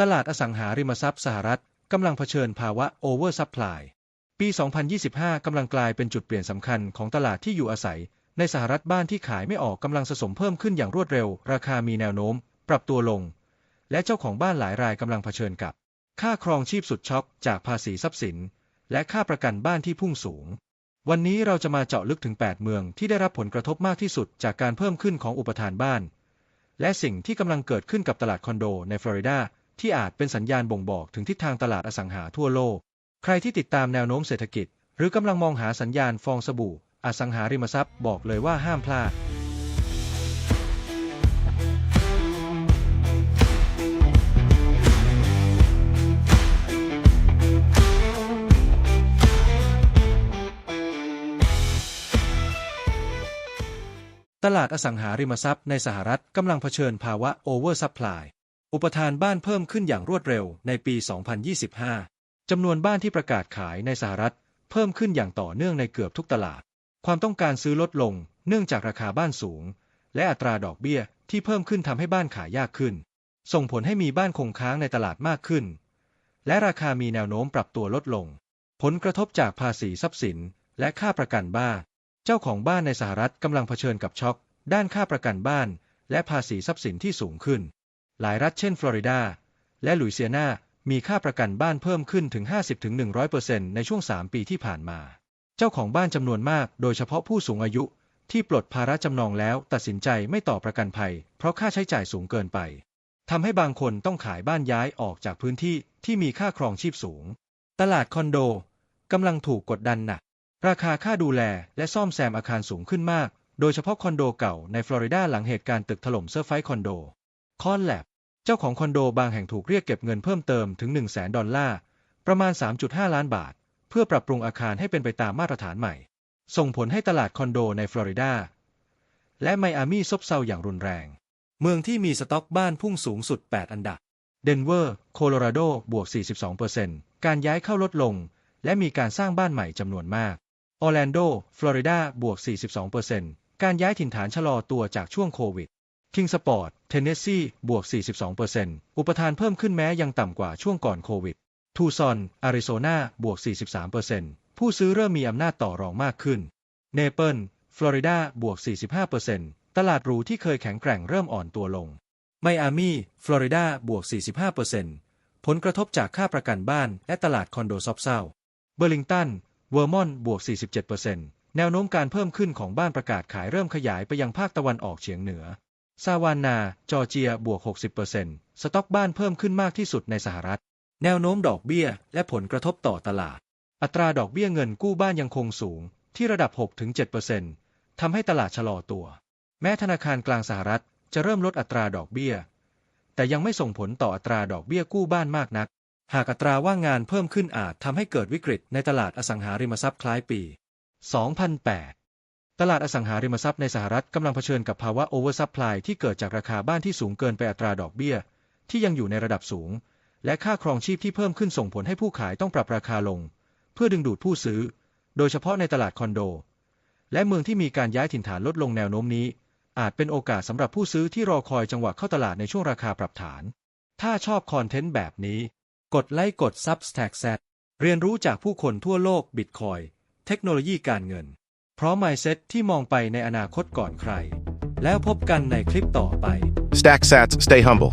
ตลาดอสังหาริมทรัพย์สหรัฐกำลังเผชิญภาวะโอเวอร์ซัพพลาย ปี 2025 กำลังกลายเป็นจุดเปลี่ยนสำคัญของตลาดที่อยู่อาศัย ในสหรัฐบ้านที่ขายไม่ออกกำลังสะสมเพิ่มขึ้นอย่างรวดเร็ว ราคามีแนวโน้ม ปรับตัวลง และเจ้าของบ้านหลายรายกำลังเผชิญกับ ค่าครองชีพสุดช็อกจากภาษีทรัพย์สิน และค่าประกันบ้านที่พุ่งสูง วันนี้เราจะมาเจาะลึกถึง 8 เมืองที่ได้รับผลกระทบมากที่สุดจากการเพิ่มขึ้นของอุปทานบ้าน และสิ่งที่กำลังเกิดขึ้นกับตลาดคอนโดในฟลอริดา ที่อาจเป็นสัญญาณบ่งบอกถึงทิศทางตลาดอสังหาทั่วโลก ใครที่ติดตามแนวโน้มเศรษฐกิจ หรือกำลังมองหาสัญญาณฟองสบู่ อสังหาริมทรัพย์บอกเลยว่าห้ามพลาดตลาดอสังหาริมทรัพย์ในสหรัฐกำลังเผชิญภาวะโอเวอร์ซัพพลาย อุปทานบ้านเพิ่มขึ้นอย่างรวดเร็วในปี 2025 จำนวนบ้านที่ประกาศขายในสหรัฐ เพิ่มขึ้นอย่างต่อเนื่องในเกือบทุกตลาด ความต้องการซื้อลดลง เนื่องจากราคาบ้านสูง และอัตราดอกเบี้ยที่เพิ่มขึ้นทำให้บ้านขายยากขึ้น ส่งผลให้มีบ้านคงค้างในตลาดมากขึ้น และราคามีแนวโน้มปรับตัวลดลง ผลกระทบจากภาษีทรัพย์สิน และค่าประกันบ้าน เจ้าของบ้านในสหรัฐกำลังเผชิญกับช็อคด้านค่าประกันบ้าน และภาษีทรัพย์สินที่สูงขึ้น หลายรัฐเช่นฟลอริดา และลุยเซียนา มีค่าประกันบ้านเพิ่มขึ้นถึง 50-100%ในช่วง 3 ปีที่ผ่านมา เจ้าของบ้านจำนวนมาก โดยเฉพาะผู้สูงอายุที่ปลดภาระจำนองแล้วตัดสินใจไม่ต่อประกันภัย เพราะค่าใช้จ่ายสูงเกินไปทำให้บางคนต้องขายบ้านย้ายออกจากพื้นที่ที่มีค่าครองชีพสูง ตลาดคอนโดกำลังถูกกดดันหนัก ราคาค่าดูแลและซ่อมแซมอาคารสูงขึ้นมาก โดยเฉพาะคอนโดเก่าในฟลอริดาหลังเหตุการณ์ตึกถล่มเซอร์ไฟคอนโด คอนแลบเจ้าของคอนโดบางแห่งถูกเรียกเก็บเงินเพิ่มเติมถึง 1 0 0 0 0แสนดอลลาร์ ประมาณ 3.5 ล้านบาท เพื่อปรับปรุงอาคารให้เป็นไปตามมาตรฐานใหม่ ส่งผลให้ตลาดคอนโดในฟลอริดา และไมอามีซบเซาอย่างรุนแรง เมืองที่มีสต็อกบ้านพุ่งสูงสุด 8 อันดับ เดนเวอร์ โคโลราโด บวก 42%การย้ายเข้าลดลง และมีการสร้างบ้านใหม่จำนวนมาก ออร์แลนโด ฟลอริดา บวก 42%การย้ายถิ่นฐานชะลอตัวจากช่วงโควิด คิงสปอร์ตเทนเนสซีบวก 42%อุปทานเพิ่มขึ้นแม้ยังต่ำกว่าช่วงก่อนโควิดทูซอนอาริโซนาบวก 43%ผู้ซื้อเริ่มมีอำนาจต่อรองมากขึ้น เนเปิลฟลอริดาบวก 45%ตลาดหรูที่เคยแข็งแกร่งเริ่มอ่อนตัวลง ไมอามีฟลอริดาบวก 45%ผลกระทบจากค่าประกันบ้านและตลาดคอนโดซบเซาเบอร์ลิงตันเวอร์มอนต์บวก 47%แนวโน้มการเพิ่มขึ้นของบ้านประกาศขายเริ่มขยายไปยังภาคตะวันออกเฉียงเหนือ ซาวานา จอร์เจีย บวก 60%สต็อกบ้านเพิ่มขึ้นมากที่สุดในสหรัฐ แนวโน้มดอกเบี้ย และผลกระทบต่อตลาด อัตราดอกเบี้ยเงินกู้บ้านยังคงสูง ที่ระดับ 6-7%ทำให้ตลาดชะลอตัว แม้ธนาคารกลางสหรัฐจะเริ่มลดอัตราดอกเบี้ย แต่ยังไม่ส่งผลต่ออัตราดอกเบี้ยกู้บ้านมากนัก หากอัตราว่างงานเพิ่มขึ้นอาจทำให้เกิดวิกฤตในตลาดอสังหาริมทรัพย์คล้ายปี 2008 ตลาดอสังหาริมทรัพย์ในสหรัฐกำลังเผชิญกับภาวะโอเวอร์ซัพพลายที่เกิดจากราคาบ้านที่สูงเกินไปอัตราดอกเบี้ย ที่ยังอยู่ในระดับสูง และค่าครองชีพที่เพิ่มขึ้นส่งผลให้ผู้ขายต้องปรับราคาลง เพื่อดึงดูดผู้ซื้อ โดยเฉพาะในตลาดคอนโด และเมืองที่มีการย้ายถิ่นฐานลดลงแนวโน้มนี้ อาจเป็นโอกาสสำหรับผู้ซื้อที่รอคอยจังหวะเข้าตลาดในช่วงราคาปรับฐาน ถ้าชอบคอนเทนต์แบบนี้ กดไลค์กด Substack เรียนรู้จากผู้คนทั่วโลกบิตคอยเทคโนโลยีการเงิน พร้อม mindset ที่มองไปในอนาคตก่อนใคร แล้วพบกันในคลิปต่อไป Stack sats, stay humble.